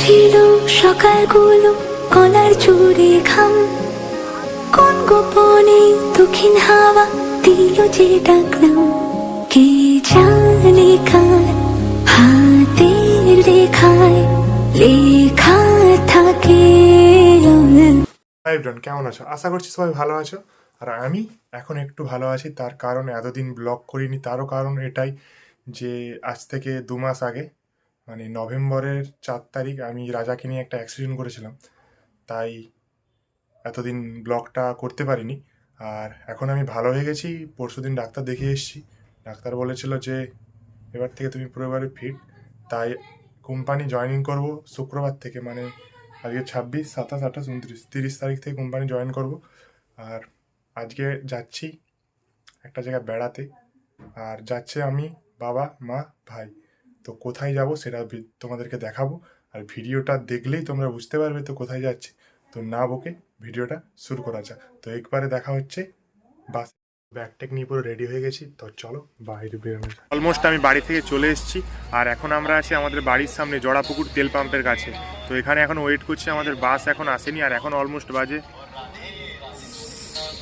ছিল সকালগুলো কলার জুড়ে ঘাম। কোন গোপনে দক্ষিণ হাওয়া দিল যে ডাকলাম কে জানে কার হাতের রেখায় লেখা থাকে হাই কেমন আছো? আশা করছি সবাই ভালো আছো। আর আমি এখন একটু ভালো আছি, তার কারণ এতদিন ব্লগ করিনি, তারও কারণ এটাই যে আজ থেকে দু মাস আগে মানে নভেম্বরের চার তারিখ আমি রাজাকে নিয়ে একটা অ্যাক্সিডেন্ট করেছিলাম। তাই এতদিন ব্লগটা করতে পারিনি। আর এখন আমি ভালো হয়ে গেছি, পরশু দিন ডাক্তার দেখিয়ে এসেছি। ডাক্তার বলেছিল যে, এবার থেকে তুমি পুরোপুরি ফিট তাই কোম্পানি জয়েনিং করব শুক্রবার থেকে মানে আজকে ছাব্বিশ, সাতাশ, আঠাশ, উনত্রিশ, তিরিশ তারিখ থেকে কোম্পানি জয়েন করব। আর আজকে যাচ্ছি একটা জায়গায় বেড়াতে। আর যাচ্ছে আমি বাবা, মা, ভাই। তো কোথায় যাব সেটা তোমাদেরকে দেখাবো। আর ভিডিওটা দেখলেই তোমরা বুঝতে পারবে তো কোথায় যাচ্ছে। তো না বকে ভিডিওটা শুরু করা যাক। তো একবারে দেখা হচ্ছে, বাস, ব্যাগ ট্যাগ নিয়ে পুরো রেডি হয়ে গেছি। তো চলো বাইরে বেরোনো অলমোস্ট আমি বাড়ি থেকে চলে এসেছি, আর এখন আমরা আছি আমাদের বাড়ির সামনে জড়াপুকুর তেল পাম্পের কাছে। তো এখানে এখন ওয়েট করছি, আমাদের বাস এখন আসেনি, আর এখন অলমোস্ট বাজে,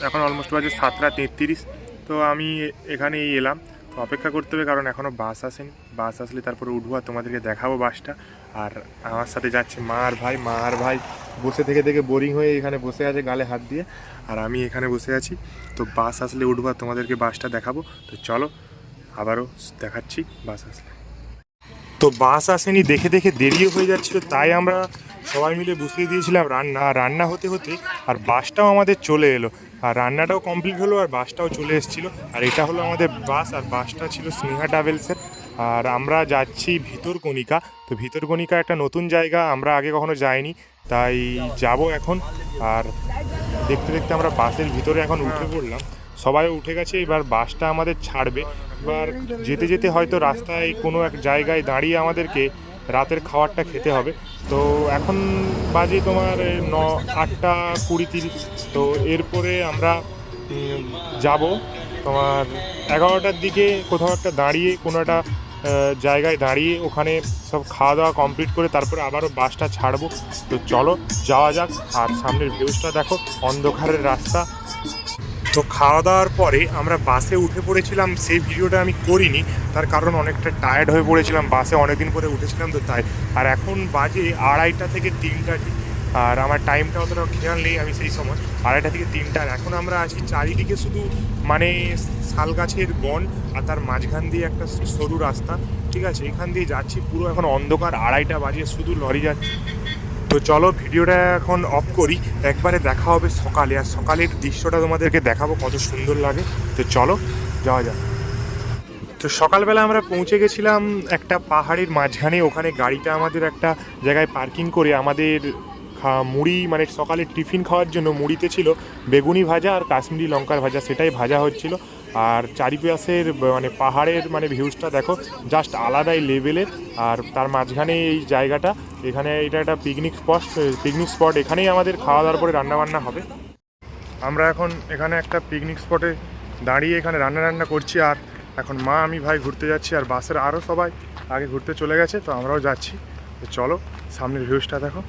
এখন অলমোস্ট বাজে সাতটা তেত্রিশ। তো আমি এখানেই এলাম। তো অপেক্ষা করতে হবে, কারণ এখনও বাস আসেনি। বাস আসলে তারপরে উঠবো আর তোমাদেরকে দেখাবো বাসটা। আর আমার সাথে যাচ্ছে মা আর ভাই। মা আর ভাই বসে থেকে থেকে বোরিং হয়ে এখানে বসে আছে গালে হাত দিয়ে। আর আমি এখানে বসে আছি। তো বাস আসলে উঠবো আর তোমাদেরকে বাসটা দেখাবো। তো চলো, আবারও দেখাচ্ছি বাস আসলে। তো বাস আসেনি, দেখে দেখে দেরিও হয়ে যাচ্ছিল। তাই আমরা সবাই মিলে বসিয়ে দিয়েছিলাম রান্না। রান্না হতে হতে আর বাসটাও আমাদের চলে এলো। আর রান্নাটাও কমপ্লিট হলো আর বাসটাও চলে এসেছিল। আর এটা হলো আমাদের বাস, আর বাসটা ছিল স্নেহা ট্রাভেলসের। আর আমরা যাচ্ছি ভিতরকণিকা। তো ভিতরকণিকা একটা নতুন জায়গা, আমরা আগে কখনো যাইনি, তাই যাব এখন। আর দেখতে দেখতে আমরা বাসের ভিতরে এখন উঠে পড়লাম। সবাই উঠে গেছে, এবার বাসটা আমাদের ছাড়বে। এবার যেতে যেতে হয়তো রাস্তায় কোনো এক জায়গায় দাঁড়িয়ে আমাদেরকে রাতের খাবারটা খেতে হবে। তো এখন বাজে তোমার ন, আটটা কুড়ি তিরিশ। তো এরপরে আমরা যাব তোমার এগারোটার দিকে কোথাও একটা দাঁড়িয়ে, কোনো একটা জায়গায় দাঁড়িয়ে ওখানে সব খাওয়া দাওয়া কমপ্লিট করে তারপরে আবারও বাসটা ছাড়বো। তো চলো, যাওয়া যাক। আর সামনের ভিউজটা দেখো, অন্ধকারের রাস্তা। তো খাওয়া দাওয়ার পরে আমরা বাসে উঠে পড়েছিলাম, সেই ভিডিওটা আমি করিনি। তার কারণ অনেকটা টায়ার্ড হয়ে পড়েছিলাম, বাসে অনেকদিন পরে উঠেছিলাম তো তাই। আর এখন বাজে আড়াইটা থেকে তিনটা আর আমার টাইমটা অতটা খেয়াল নেই আমি সেই সময়, আড়াইটা থেকে তিনটা। আর এখন আমরা আছি চারিদিকে শুধু মানে শাল গাছের বন আর তার মাঝখান দিয়ে একটা সরু রাস্তা। ঠিক আছে, এখান দিয়ে যাচ্ছি, পুরো এখন অন্ধকার, আড়াইটা বাজে, শুধু লরি যাচ্ছে। তো চলো ভিডিওটা এখন অফ করি। একবারে দেখা হবে সকালে। আর সকালের দৃশ্যটা তোমাদেরকে দেখাবো কত সুন্দর লাগে। তো চলো, যাওয়া যাক। তো সকালবেলা আমরা পৌঁছে গেছিলাম একটা পাহাড়ের মাঝখানে। ওখানে গাড়িটা আমাদের একটা জায়গায় পার্কিং করে আমাদের মুড়ি মানে সকালে টিফিন খাওয়ার জন্য মুড়িতে ছিল বেগুনি ভাজা আর কাশ্মীরি লঙ্কার ভাজা। সেটাই ভাজা হচ্ছিল। আর চারিপাশের মানে পাহাড়ের মানে ভিউজটা দেখো জাস্ট আলাদাই লেভেলের আর তার মাঝখানে এই জায়গাটা, এখানে এটা একটা পিকনিক স্পট পিকনিক স্পট এখানেই আমাদের খাওয়া দাওয়ার পরে রান্নাবান্না হবে। আমরা এখন এখানে একটা পিকনিক স্পটে দাঁড়িয়ে এখানে রান্না রান্না করছি, আর এখন মা, আমি, ভাই ঘুরতে যাচ্ছি, আর বাসের আরও সবাই আগে ঘুরতে চলে গেছে, তো আমরাও যাচ্ছি। তো চলো, সামনের ভিউজটা দেখো।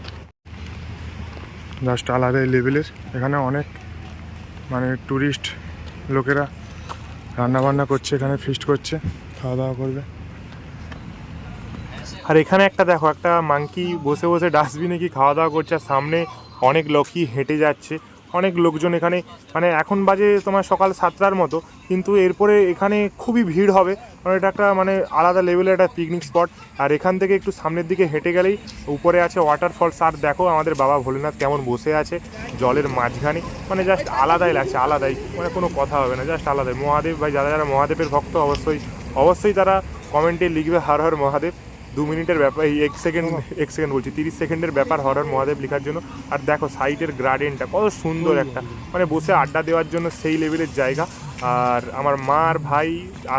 জাস্ট আলাদাই লেভেলের এখানে অনেক মানে ট্যুরিস্ট লোকেরা রান্না বান্না করছে, এখানে ফিস্ট করছে খাওয়া দাওয়া করবে। আর এখানে একটা দেখো, একটা মাংকি বসে বসে ডাস্টবিনে কি খাওয়া দাওয়া করছে, আর সামনে অনেক লোকই হেঁটে যাচ্ছে। অনেক লোকজন এখানে মানে এখন বাজে তোমার সকাল সাতটার মতো, কিন্তু এরপরে এখানে খুবই ভিড় হবে, কারণ এটা একটা মানে আলাদা লেভেলের একটা পিকনিক স্পট আর এখান থেকে একটু সামনের দিকে হেঁটে গেলেই উপরে আছে ওয়াটারফলস আর দেখো আমাদের বাবা ভোলেনাথ কেমন বসে আছে জলের মাঝখানে মানে জাস্ট আলাদাই লাগছে, আলাদাই মানে কোনো কথা হবে না জাস্ট আলাদাই। মহাদেব, ভাই, যারা যারা মহাদেবের ভক্ত, অবশ্যই অবশ্যই তারা কমেন্টে লিখবে, হর হর মহাদেব। দু মিনিটের ব্যাপার এই এক সেকেন্ড এক সেকেন্ড বলছি তিরিশ সেকেন্ডের ব্যাপার হরর মহাদেব লেখার জন্য। আর দেখো সাইডের গার্ডেনটা কত সুন্দর একটা। মানে বসে আড্ডা দেওয়ার জন্য সেই লেভেলের জায়গা। আর আমার মা আর ভাই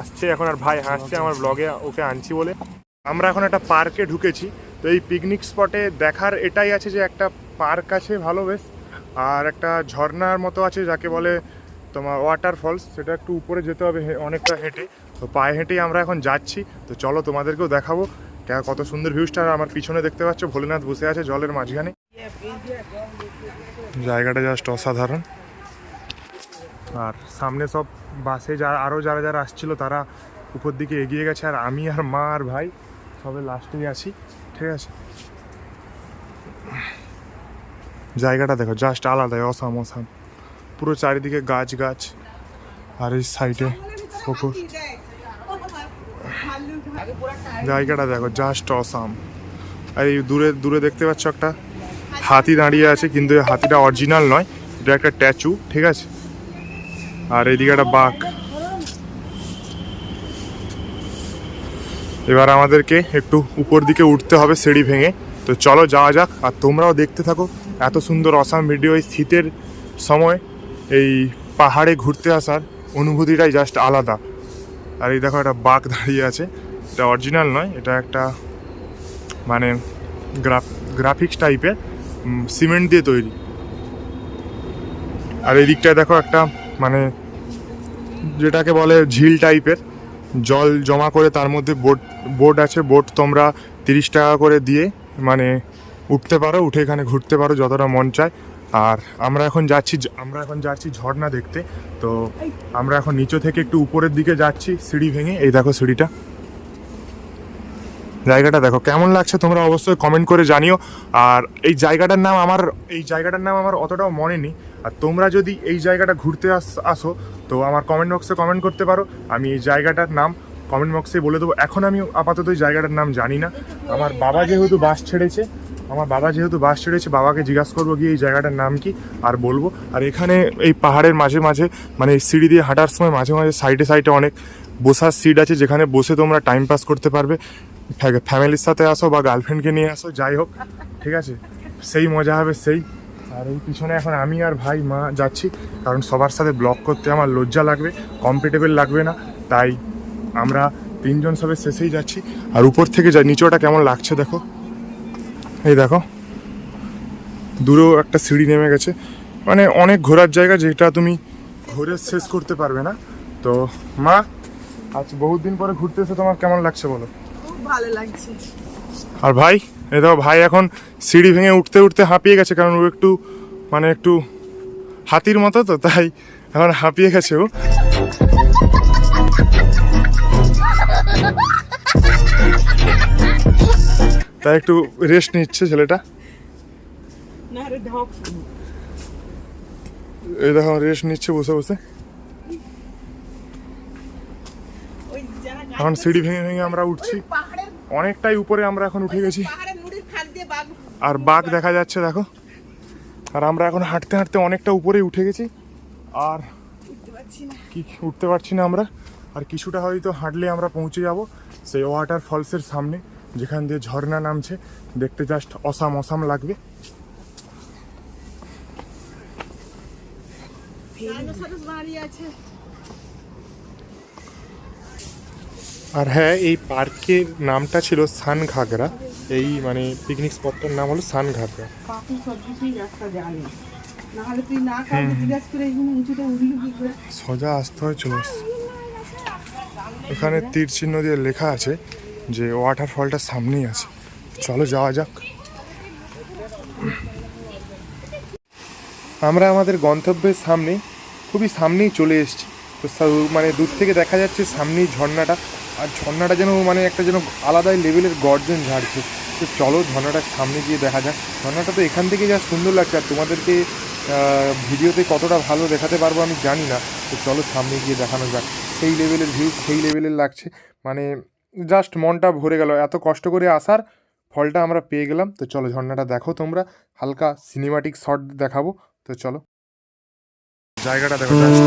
আসছে এখন আর ভাই হাসছে আমার ব্লগে ওকে আনছি বলে। আমরা এখন একটা পার্কে ঢুকেছি। তো এই পিকনিক স্পটে দেখার এটাই আছে যে একটা পার্ক আছে ভালো বেশ। আর একটা ঝর্ণার মতো আছে যাকে বলে তোমার ওয়াটারফলস সেটা একটু উপরে যেতে হবে অনেকটা হেঁটে। তো পায়ে হেঁটেই আমরা এখন যাচ্ছি। তো চলো তোমাদেরকেও দেখাবো। কত সুন্দর ভিউজটা আর আমার পিছনে দেখতে পাচ্ছ ভোলেনাথ বসে আছে জলের মাঝখানে। জায়গাটা জাস্ট অসাধারণ। আর সামনে সব বাসে যারা আরও যারা যারা আসছিল তারা উপর দিকে এগিয়ে গেছে আর আমি আর মা আর ভাই সবে লাস্টেই আছি ঠিক আছে? জায়গাটা দেখো জাস্ট আলাদা অসাম অসাম। পুরো চারিদিকে গাছ গাছ আর এই সাইডে পুকুর জায়গাটা দেখো জাস্ট অসাম আর এই দূরে দূরে দেখতে পাচ্ছ একটা হাতি দাঁড়িয়ে আছে, কিন্তু এই হাতিটা অরিজিনাল নয়, এটা একটা ট্যাচু, ঠিক আছে? আর এইদিকে একটা বাঘ। এবার আমাদেরকে একটু উপর দিকে উঠতে হবে সিঁড়ি ভেঙে। তো চলো যাওয়া যাক, আর তোমরাও দেখতে থাকো, এত সুন্দর অসাম ভিডিও এই শীতের সময়, এই পাহাড়ে ঘুরতে আসার অনুভূতিটাই জাস্ট আলাদা। আর এই দেখো একটা বাঘ দাঁড়িয়ে আছে এটা অরিজিনাল নয়, এটা একটা মানে গ্রাফ গ্রাফিক্স টাইপের সিমেন্ট দিয়ে তৈরি। আর এই দিকটায় দেখো একটা মানে যেটাকে বলে ঝিল টাইপের জল জমা করে তার মধ্যে বোট বোট আছে বোট তোমরা তিরিশ টাকা করে দিয়ে মানে উঠতে পারো, উঠে এখানে ঘুরতে পারো যতটা মন চায়। আর আমরা এখন যাচ্ছি আমরা এখন যাচ্ছি ঝর্ণা দেখতে, তো আমরা এখন নিচে থেকে একটু উপরের দিকে যাচ্ছি, সিঁড়ি ভেঙে, এই দেখো সিঁড়িটা। জায়গাটা দেখো, কেমন লাগছে তোমরা অবশ্যই কমেন্ট করে জানিও। আর এই জায়গাটার নাম আমার, এই জায়গাটার নাম আমার অতটাও মনে নেই। আর তোমরা যদি এই জায়গাটা ঘুরতে আস, আসো, তো আমার কমেন্ট বক্সে কমেন্ট করতে পারো। আমি এই জায়গাটার নাম কমেন্ট বক্সে বলে দেবো। এখন আমি আপাতত এই জায়গাটার নাম জানি না। আমার বাবা যেহেতু বাস ছেড়েছে, আমার বাবা যেহেতু বাস ছেড়েছে, বাবাকে জিজ্ঞাসা করব গিয়ে এই জায়গাটার নাম কি আর বলব। আর এখানে এই পাহাড়ের মাঝে মাঝে মানে সিঁড়ি দিয়ে হাঁটার সময় মাঝে মাঝে সাইডে সাইডে অনেক বসার সিট আছে, যেখানে বসে তোমরা টাইম পাস করতে পারবে। ফ্যামিলির সাথে আসো বা গার্লফ্রেন্ডকে নিয়ে আসো, যাই হোক, ঠিক আছে? সেই মজা হবে, সেই। আর এই পিছনে এখন আমি আর ভাই, মা যাচ্ছি, কারণ সবার সাথে ব্লগ করতে আমার লজ্জা লাগবে কমফর্টেবল লাগবে না, তাই আমরা তিনজন সবে শেষেই যাচ্ছি। আর উপর থেকে যা নিচেটা কেমন লাগছে দেখো? এই দেখো, দূরেও একটা সিঁড়ি নেমে গেছে। মানে অনেক ঘোরার জায়গা যেটা তুমি ঘুরে শেষ করতে পারবে না। তো, মা, আজ বহুত দিন পরে ঘুরতে এসে তোমার কেমন লাগছে বলো? ভালো লাগছে। আর ভাই এই দেখো ভাই এখন সিঁড়ি ভেঙে উঠতে উঠতে হাঁপিয়ে গেছে কারণ ও একটু মানে একটু হাতির মতো তো তাই এখন হাঁপিয়ে গেছে ও। তাই একটু রেস্ট নিচ্ছে ছেলেটা। এই দেখো রেস্ট নিচ্ছে বসে বসে ওই যারা গাছ এখন সিঁড়ি ভেঙে ভেঙে আমরা উঠছি। অনেকটাই উপরে আমরা এখন উঠে গেছি। আর বাঘ দেখা যাচ্ছে, দেখো। আর আমরা এখন হাঁটতে হাঁটতে অনেকটা উপরে উঠে গেছি। আর কি উঠতে পারছি না আমরা। আর কিছুটা হয়তো হাঁটলে আমরা পৌঁছে যাব সেই ওয়াটার ফলসের সামনে, যেখান দিয়ে ঝর্ণা নামছে। দেখতে জাস্ট অসাম অসাম লাগবে। আছে। আর হ্যাঁ এই পার্কের নামটা ছিল সান ঘাগরা। এই মানে পিকনিক স্পটটার নাম হলো সান ঘাগরা। সোজা আসতে হয় চলে এখানে তীর চিহ্ন দিয়ে লেখা আছে যে ওয়াটারফলটা সামনেই আছে। চলো যাওয়া যাক। আমরা আমাদের গন্তব্যের সামনে খুবই সামনেই চলে এসেছি। তো মানে দূর থেকে দেখা যাচ্ছে সামনেই ঝর্ণাটা। আর ঝর্ণাটা যেন মানে একটা যেন আলাদাই লেভেলের গর্জন ঝাড়ছে। তো চলো ঝর্ণাটার সামনে গিয়ে দেখা যাক। ঝর্ণাটা তো এখান থেকে যা সুন্দর লাগছে, আর তোমাদেরকে ভিডিওতে কতটা ভালো দেখাতে পারব আমি জানি না। তো চলো সামনে গিয়ে দেখানো যাক। সেই লেভেলের ভিউ সেই লেভেলের লাগছে। মানে জাস্ট মনটা ভরে গেল। এত কষ্ট করে আসার ফলটা আমরা পেয়ে গেলাম। তো চলো ঝর্ণাটা দেখো তোমরা। হালকা সিনেমাটিক শট দেখাবো। তো চলো। জায়গাটা দেখো just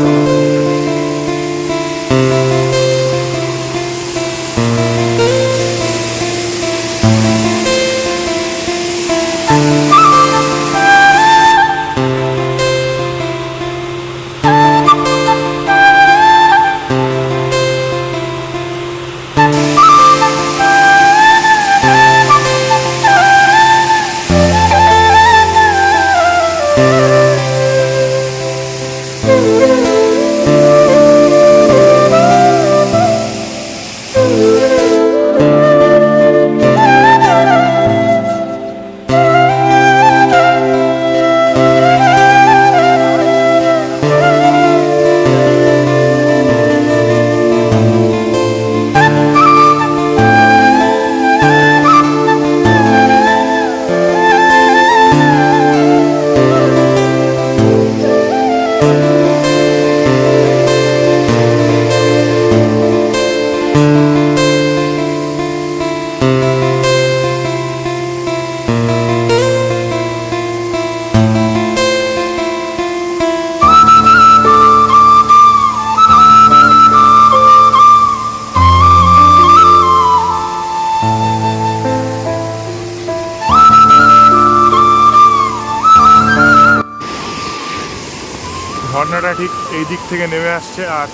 এই দিক থেকে নেমে আসছে আর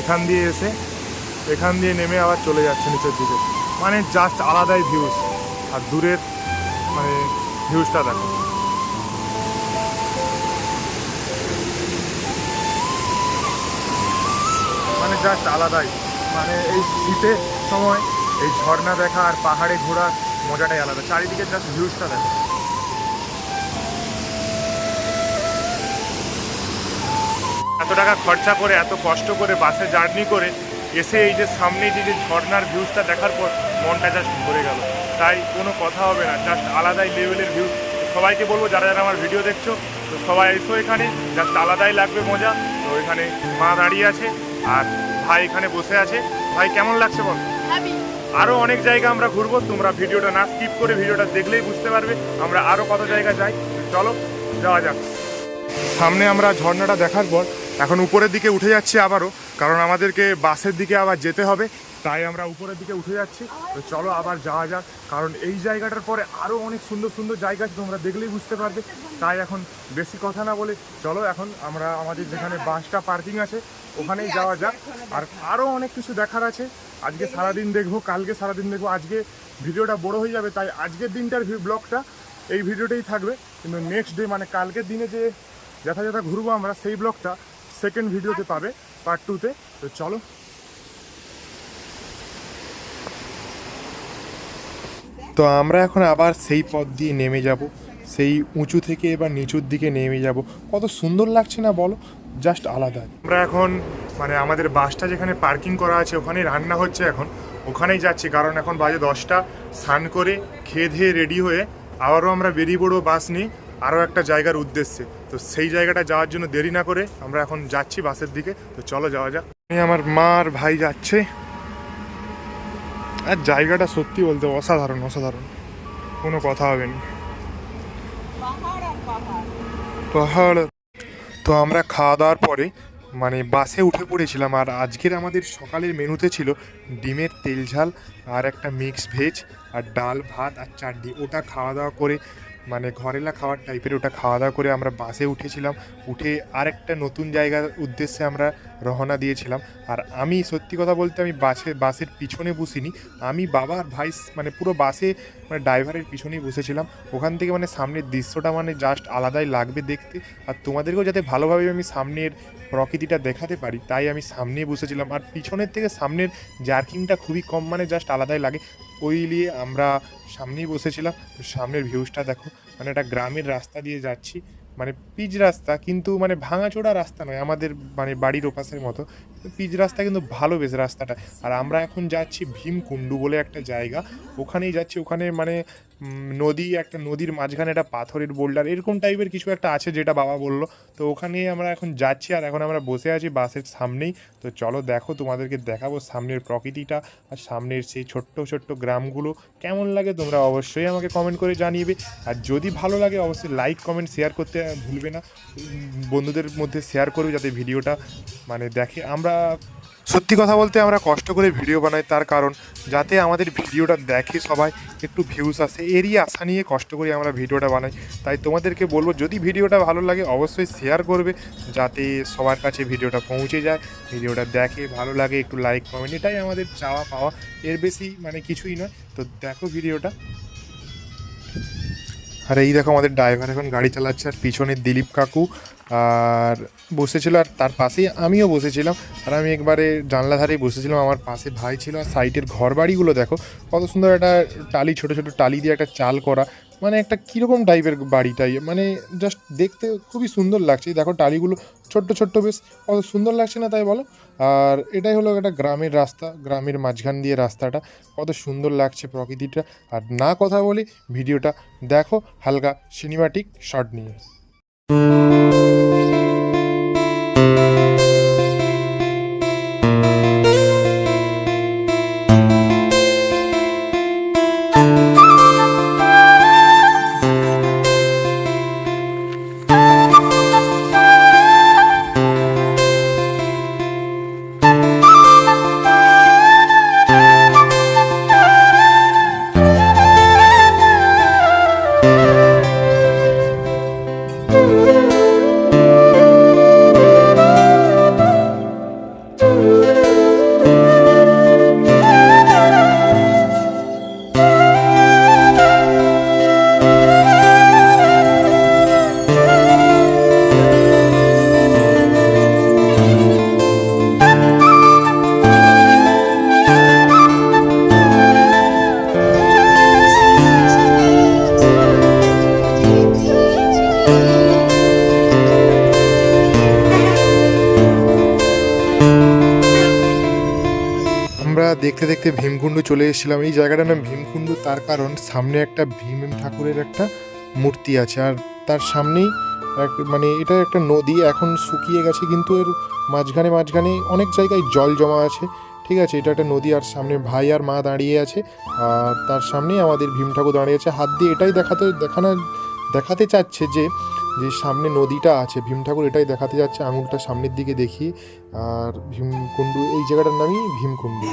এখান দিয়ে এসে এখান দিয়ে নেমে আবার চলে যাচ্ছে নিচের দিকে। মানে জাস্ট আলাদাই ভিউজ আর দূরের মানে ভিউজটা দেখো। মানে জাস্ট আলাদাই। মানে এই শীতের সময় এই ঝর্ণা দেখা আর পাহাড়ে ঘোরার মজাটাই আলাদা। চারিদিকে জাস্ট ভিউজটা দেখো। এত টাকা খরচা করে এত কষ্ট করে বাসে জার্নি করে এসে এই যে সামনে যে যে ঝর্নার ভিউজটা দেখার পর মনটা জাস্ট ভরে গেল। তাই কোনো কথা হবে না জাস্ট আলাদাই লেভেলের ভিউ সবাইকে বলব যারা যারা আমার ভিডিও দেখছ তো সবাই এসো এখানে জাস্ট আলাদাই লাগবে মজা। তো এখানে মা দাঁড়িয়ে আছে আর ভাই এখানে বসে আছে। ভাই কেমন লাগছে বল? আরও অনেক জায়গা আমরা ঘুরবো তোমরা ভিডিওটা না স্কিপ করে ভিডিওটা দেখলেই বুঝতে পারবে আমরা আরও কত জায়গা যাই। চলো যাওয়া যাক। সামনে আমরা ঝর্ণাটা দেখার পর এখন উপরের দিকে উঠে যাচ্ছি আবারও, কারণ আমাদেরকে বাসের দিকে আবার যেতে হবে, তাই আমরা উপরের দিকে উঠে যাচ্ছি। তো চলো আবার যাওয়া যাক, কারণ এই জায়গাটার পরে আরও অনেক সুন্দর সুন্দর জায়গা আছে, তোমরা দেখলেই বুঝতে পারবে। তাই এখন বেশি কথা না বলে চলো এখন আমরা আমাদের যেখানে বাসটা পার্কিং আছে, ওখানেই যাওয়া যাক। আর আরও অনেক কিছু দেখার আছে। আজকে সারাদিন দেখব, কালকে সারাদিন দেখব। আজকে ভিডিওটা বড় হয়ে যাবে, তাই আজকের দিনটার ব্লগটা এই ভিডিওটাই থাকবে। কিন্তু নেক্সট ডে মানে কালকের দিনে যে যথা যথা ঘুরবো আমরা, সেই ব্লগটা সেকেন্ড ভিডিওতে পাবে পার্ট টুতে তো। চলো। তো আমরা এখন আবার সেই পথ দিয়ে নেমে যাব। সেই উঁচু থেকে এবার নিচুর দিকে নেমে যাব। কত সুন্দর লাগছে না বলো? জাস্ট আলাদা। আমরা এখন মানে আমাদের বাসটা যেখানে পার্কিং করা আছে ওখানে রান্না হচ্ছে এখন। ওখানেই যাচ্ছি কারণ এখন বাজে দশটা। স্নান করে খেয়ে ধেয়ে রেডি হয়ে আবারও আমরা বেরিয়ে পড়ব বাস নিয়ে। আরও একটা জায়গার উদ্দেশ্যে। তো সেই জায়গাটা যাওয়ার জন্য দেরি না করে আমরা এখন যাচ্ছি বাসের দিকে। তো চলো যাওয়া যাক। আমি আমার মা আর ভাই যাচ্ছে। আর জায়গাটা সত্যি বলতে অসাধারণ অসাধারণ। কোনো কথা হবে না। পাহাড়। তো আমরা খাওয়া দাওয়ার পরে মানে বাসে উঠে পড়েছিলাম। আর আজকের আমাদের সকালের মেনুতে ছিল ডিমের তেল ঝাল আর একটা মিক্স ভেজ আর ডাল, ভাত আর চাটনি। ওটা খাওয়া দাওয়া করে মানে ঘরেলা খাওয়ার টাইপের ওটা খাওয়া দাওয়া করে আমরা বাসে উঠেছিলাম। উঠে আরেকটা নতুন জায়গার উদ্দেশ্যে আমরা রওনা দিয়েছিলাম। আর আমি সত্যি কথা বলতে আমি বাসে, বাসের পিছনে বসিনি। আমি বাবা আর ভাই মানে পুরো বাসে মানে ড্রাইভারের পিছনেই বসেছিলাম। ওখান থেকে মানে সামনের দৃশ্যটা মানে জাস্ট আলাদাই লাগবে দেখতে। আর তোমাদেরকেও যাতে ভালোভাবে আমি সামনের প্রকৃতিটা দেখাতে পারি, তাই আমি সামনে বসেছিলাম। আর পিছনের থেকে সামনের জার্কিংটা খুবই কম মানে জাস্ট আলাদাই লাগে। ওই নিয়ে আমরা সামনেই বসেছিলাম, তো সামনের ভিউসটা দেখো মানে একটা গ্রামের রাস্তা দিয়ে যাচ্ছি মানে পিচ রাস্তা কিন্তু মানে ভাঙাচোড়া রাস্তা নয়, আমাদের মানে বাড়ির ওপাশের মতো পিচ রাস্তা কিন্তু ভালো বেশ রাস্তাটা। আর আমরা এখন যাচ্ছি ভীমকুণ্ডু বলে একটা জায়গা, ওখানেই যাচ্ছি, ওখানে মানে নদী, একটা নদীর মাঝখানে একটা পাথরের বোল্ডার এরকম টাইপের কিছু একটা আছে যেটা বাবা বলল। তো ওখানে আমরা এখন যাচ্ছি আর এখন আমরা বসে আছি বাসের সামনেই। তো চলো দেখো, তোমাদেরকে দেখাবো সামনের প্রকৃতিটা আর সামনের সেই ছোট্ট ছোট্ট গ্রামগুলো। কেমন লাগে তোমরা অবশ্যই আমাকে কমেন্ট করে জানিয়ে আর যদি ভালো লাগে, অবশ্যই লাইক কমেন্ট শেয়ার করতে ভুলবে না। বন্ধুদের মধ্যে শেয়ার করবে যাতে ভিডিওটা মানে দেখে। আমরা সত্যি কথা বলতে আমরা কষ্ট করে ভিডিও বানাই, তার কারণ যাতে আমাদের ভিডিওটা দেখে সবাই, একটু ভিউস আসে, এরই আশা নিয়ে কষ্ট করে আমরা ভিডিওটা বানাই। তাই তোমাদেরকে বলব, যদি ভিডিওটা ভালো লাগে, অবশ্যই শেয়ার করবে, যাতে সবার কাছে ভিডিওটা পৌঁছে যায়, ভিডিওটা দেখে ভালো লাগে, একটু লাইক কমেন্ট এটাই আমাদের চাওয়া পাওয়া। এর বেশি মানে কিছুই নয়। তো দেখো ভিডিওটা। আর এই দেখো আমাদের ড্রাইভার এখন গাড়ি চালাচ্ছে, আর পিছনে দিলীপ কাকু। আর বসেছিল আর তার পাশেই আমিও বসেছিলাম। আর আমি একবারে জানলা ধারেই বসেছিলাম। আমার পাশে ভাই ছিল আর সাইডের ঘর বাড়িগুলো দেখো, কত সুন্দর একটা টালি, ছোট ছোট টালি দিয়ে একটা চাল করা। মানে একটা কীরকম টাইপের বাড়িটাই। মানে জাস্ট দেখতে খুবই সুন্দর লাগছে। দেখো টালিগুলো ছোট্ট ছোট্ট বেশ, কত সুন্দর লাগছে না তাই বলো? আর এটাই হলো একটা গ্রামের রাস্তা, গ্রামের মাঝখান দিয়ে রাস্তাটা। কত সুন্দর লাগছে প্রকৃতিটা। আর না কথা বলি ভিডিওটা দেখো হালকা সিনেমাটিক শট নিয়ে। দেখতে দেখতে ভীমকুণ্ড চলে এসেছিলাম। এই জায়গাটার নাম ভীমকুণ্ড, তার কারণ সামনে একটা ভীম ঠাকুরের একটা মূর্তি আছে। আর তার সামনেই এক মানে এটা একটা নদী, এখন শুকিয়ে গেছে, কিন্তু এর মাঝখানে মাঝখানে অনেক জায়গায় জল জমা আছে। ঠিক আছে, এটা একটা নদী, আর সামনে ভাই আর মা দাঁড়িয়ে আছে। আর তার সামনেই আমাদের ভীম ঠাকুর দাঁড়িয়ে আছে। হাত দিয়ে এটাই দেখাতে দেখানো দেখাতে চাচ্ছে যে যে সামনে নদীটা আছে, ভীম ঠাকুর এটাই দেখাতে যাচ্ছে, আঙুলটা সামনের দিকে দেখি, আর ভীমকুণ্ডু এই জায়গাটার নামই ভীমকুণ্ডু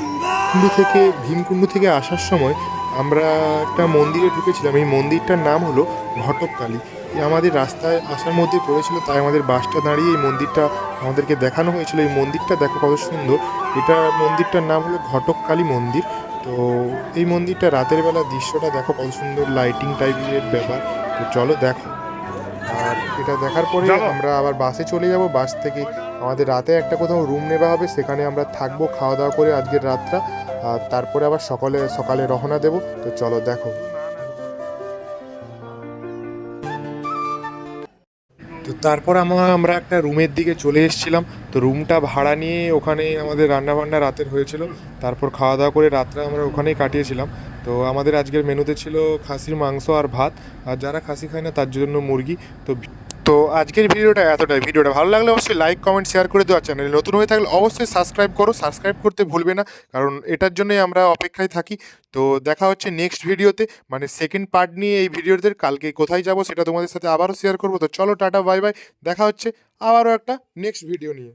কুণ্ডু। থেকে ভীমকুণ্ডু থেকে আসার সময় আমরা একটা মন্দিরে ঢুকেছিলাম, এই মন্দিরটার নাম হলো ঘটককালী। আমাদের রাস্তায় আসার মধ্যে পড়েছিল, তাই আমাদের বাসটা দাঁড়িয়ে এই মন্দিরটা আমাদেরকে দেখানো হয়েছিল। এই মন্দিরটা দেখো কত সুন্দর, এটা মন্দিরটার নাম হলো ঘটককালী মন্দির। তো এই মন্দিরটা রাতের বেলা দৃশ্যটা দেখো কত সুন্দর লাইটিং টাইপের ব্যাপার। তো চলো দেখো। আর এটা দেখার পরে আমরা আবার বাসে চলে যাব। বাস থেকে আমাদের রাতে একটা কোথাও রুম নেওয়া হবে সেখানে আমরা থাকব খাওয়া দাওয়া করে আজকের রাতটা। আর তারপরে আবার সকালে সকালে রওনা দেব। তো চলো দেখো। তো তারপর আমরা আমরা একটা রুমের দিকে চলে এসেছিলাম। তো রুমটা ভাড়া নিয়ে ওখানে আমাদের রান্না বান্না রাতের হয়েছিল। তারপর খাওয়া দাওয়া করে রাতটা আমরা ওখানেই কাটিয়েছিলাম। তো আমাদের আজকের মেনুতে ছিল খাসির মাংস আর ভাত। আর যারা খাসি খায় না, তার জন্য মুরগি। তো তো আজকের ভিডিওটা এতটাই। ভিডিওটা ভালো লাগলে অবশ্যই লাইক কমেন্ট শেয়ার করে দেওয়া। চ্যানেলে নতুন হয়ে থাকলে অবশ্যই সাবস্ক্রাইব করো। সাবস্ক্রাইব করতে ভুলবে না, কারণ এটার জন্যই আমরা অপেক্ষায় থাকি। তো দেখা হচ্ছে নেক্সট ভিডিওতে। মানে সেকেন্ড পার্ট নিয়ে এই ভিডিওতে কালকে কোথায় যাব সেটা তোমাদের সাথে আবারও শেয়ার করব। তো চলো, টাটা বাই বাই দেখা হচ্ছে আবারও একটা নেক্সট ভিডিও নিয়ে।